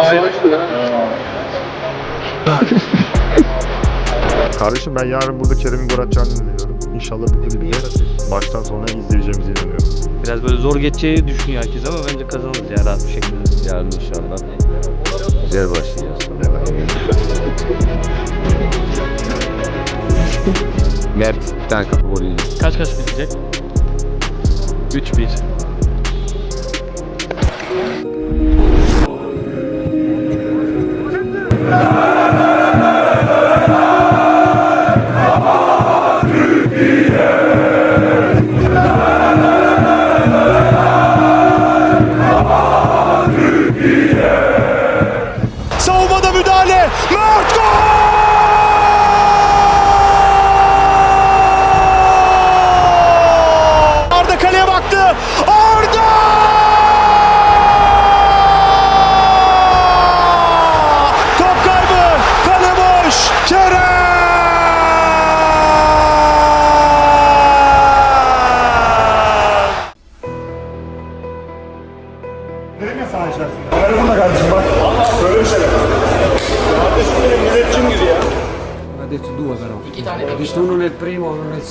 Kardeşim ben yarın burada Kerem'in gol atacağını inanıyorum. İnşallah bu kulübü de baştan sona izleyeceğimize inanıyorum. Biraz böyle zor geçeceği düşünüyor herkes ama bence kazanırız ya rahat bir şekilde. Yarın inşallah güzel başlayacağız. Mert bir tane kapı golü. Kaç kaç bitecek? 3-1. Amen.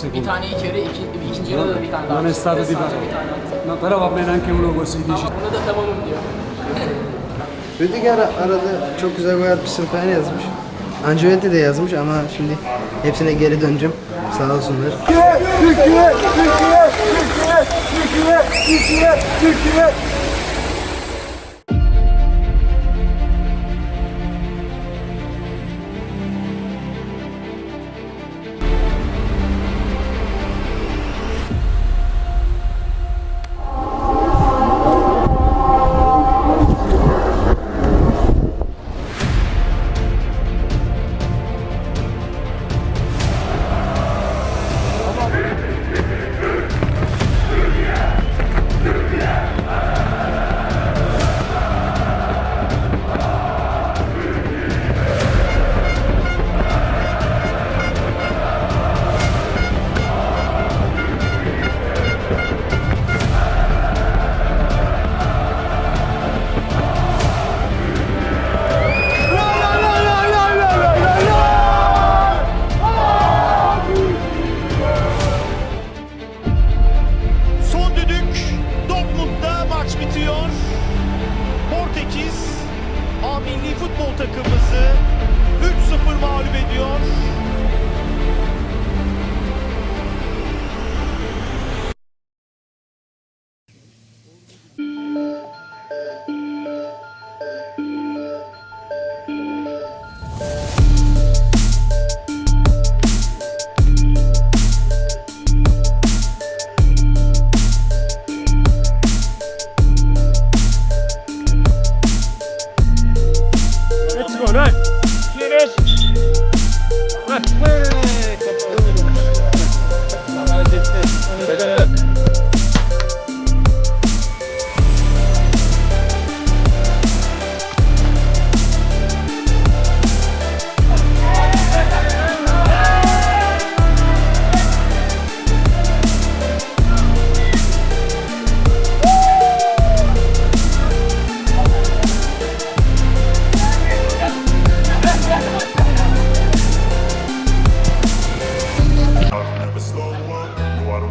nel Bir secondo. tane içeri, iki, ikinci yarıda da bir tane daha. Non è stato di attı. No, però va bene anche uno così, dici. Ama buna da tamamım diyor. Rüdiger arada çok güzel gol atmışsın falan yazmış. Ancelotti de yazmış ama şimdi hepsine geri döneceğim. Sağ olsunlar. Son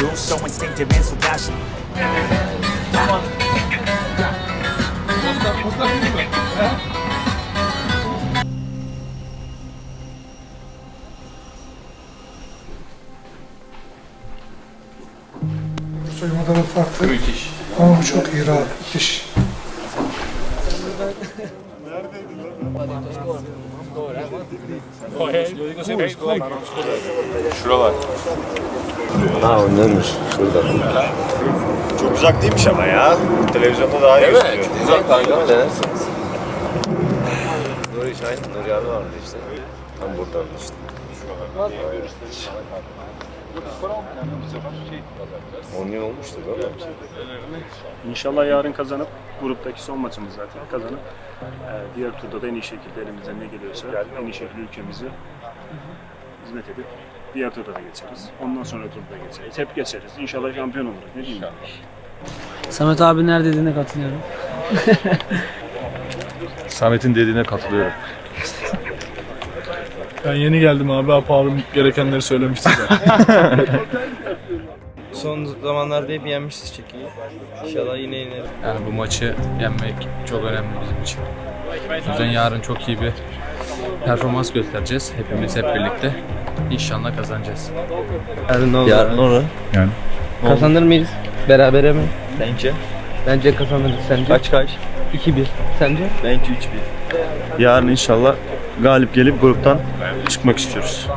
do so instinctive and so passionate adamı farklı. Müthiş. Ama bu çok iyi rahat. Müthiş. Ha önlenmiş. Şurada. Çok uzak değilmiş ama ya. Televizyonda daha iyi gözüküyor. Güzel kanka denersiniz. Nuri Şahin, Nuri abi vardı işte. Tam buradan işte. On yıl olmuştu değil mi? İnşallah yarın kazanıp gruptaki son maçımız zaten kazanıp e, diğer turda da en iyi şekilde elimizden ne geliyorsa en iyi şekilde ülkemizi hizmet edip diğer turda da geçeriz. Ondan sonra turda geçeriz. Hep geçeriz. İnşallah şampiyon oluruz. Ne diyeyim? Samet abi nerede dediğine katılıyorum. Samet'in dediğine katılıyorum. Ben yeni geldim abi. Apağım gerekenleri söylemişti zaten. Son zamanlarda hep yenmişiz çekiyi. İnşallah yine yeneriz. Yani bu maçı yenmek çok önemli bizim için. O yüzden yarın çok iyi bir performans göstereceğiz. Hepimiz hep birlikte. İnşallah kazanacağız. Yarın ne olur? Yarın onu. Kazanır mıyız? Berabere mi? Bence. Bence kazanırız. Sence? Kaç kaç? 2-1. Sence? Bence 3-1. Yarın inşallah galip gelip gruptan çıkmak istiyoruz.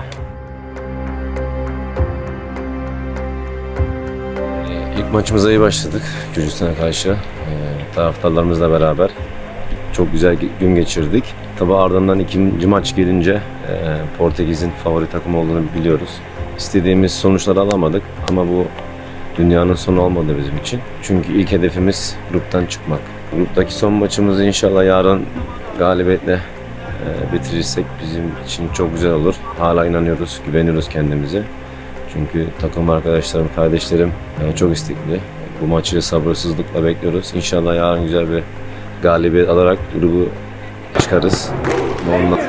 İlk maçımıza iyi başladık Gürcistan'a karşı. Ee, taraftarlarımızla beraber çok güzel gün geçirdik. Tabi ardından ikinci maç gelince e, Portekiz'in favori takım olduğunu biliyoruz. İstediğimiz sonuçları alamadık ama bu dünyanın sonu olmadı bizim için. Çünkü ilk hedefimiz gruptan çıkmak. Gruptaki son maçımızı inşallah yarın galibiyetle e, bitirirsek bizim için çok güzel olur. Hala inanıyoruz, güveniyoruz kendimize. Çünkü takım arkadaşlarım, kardeşlerim e, çok istekli. Bu maçı sabırsızlıkla bekliyoruz. İnşallah yarın güzel bir galibiyet alarak grubu çıkarız. Ondan...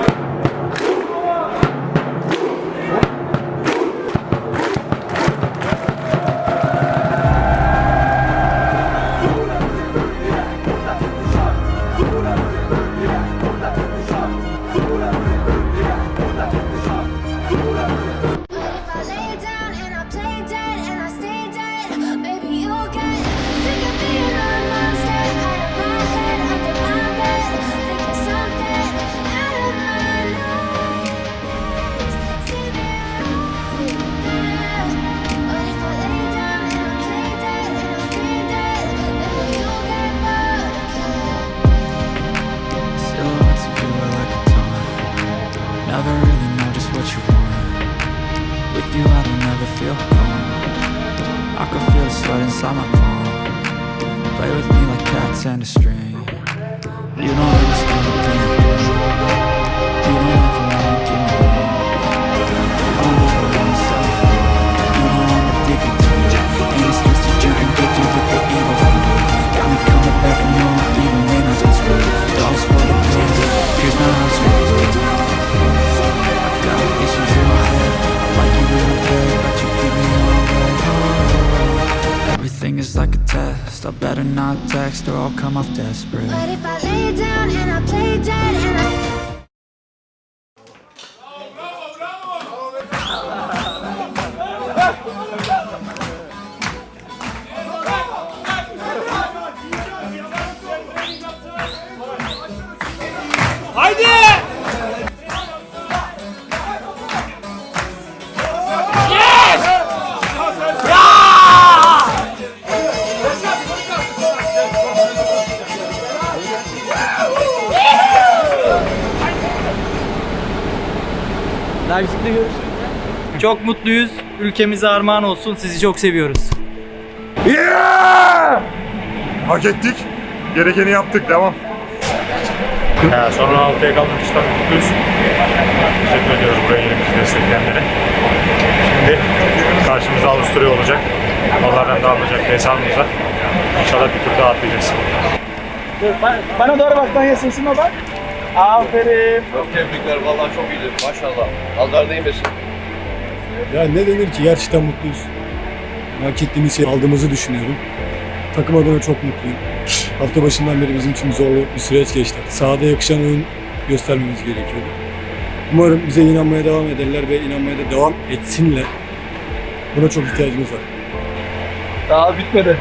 sweat inside my palm. Play with me like cats and a string. You don't better not text or I'll come off desperate. If I lay down and I play dead Leipzig'te görüşürüz. Çok mutluyuz. Ülkemize armağan olsun. Sizi çok seviyoruz. Hak ettik. Gerekeni yaptık. Devam. Ya, sonra altıya için tabii mutluyuz. Teşekkür ediyoruz buraya gelip bizi destekleyenlere. Şimdi karşımızda Avusturya olacak. Onlardan da alınacak bir hesabımıza. İnşallah bir tur daha atlayacağız. Bana doğru bak. Ben sesime bak. Aferin. Tebrikler vallahi çok iyiydi maşallah. Nazar değmesin. Ya ne denir ki? Gerçekten mutluyuz. Hak ettiğimiz şey aldığımızı düşünüyorum. Takım adına çok mutluyum. Hafta başından beri bizim için zorlu bir süreç geçti. Sahada yakışan oyun göstermemiz gerekiyordu. Umarım bize inanmaya devam ederler ve inanmaya da devam etsinler. Buna çok ihtiyacımız var. Daha bitmedi.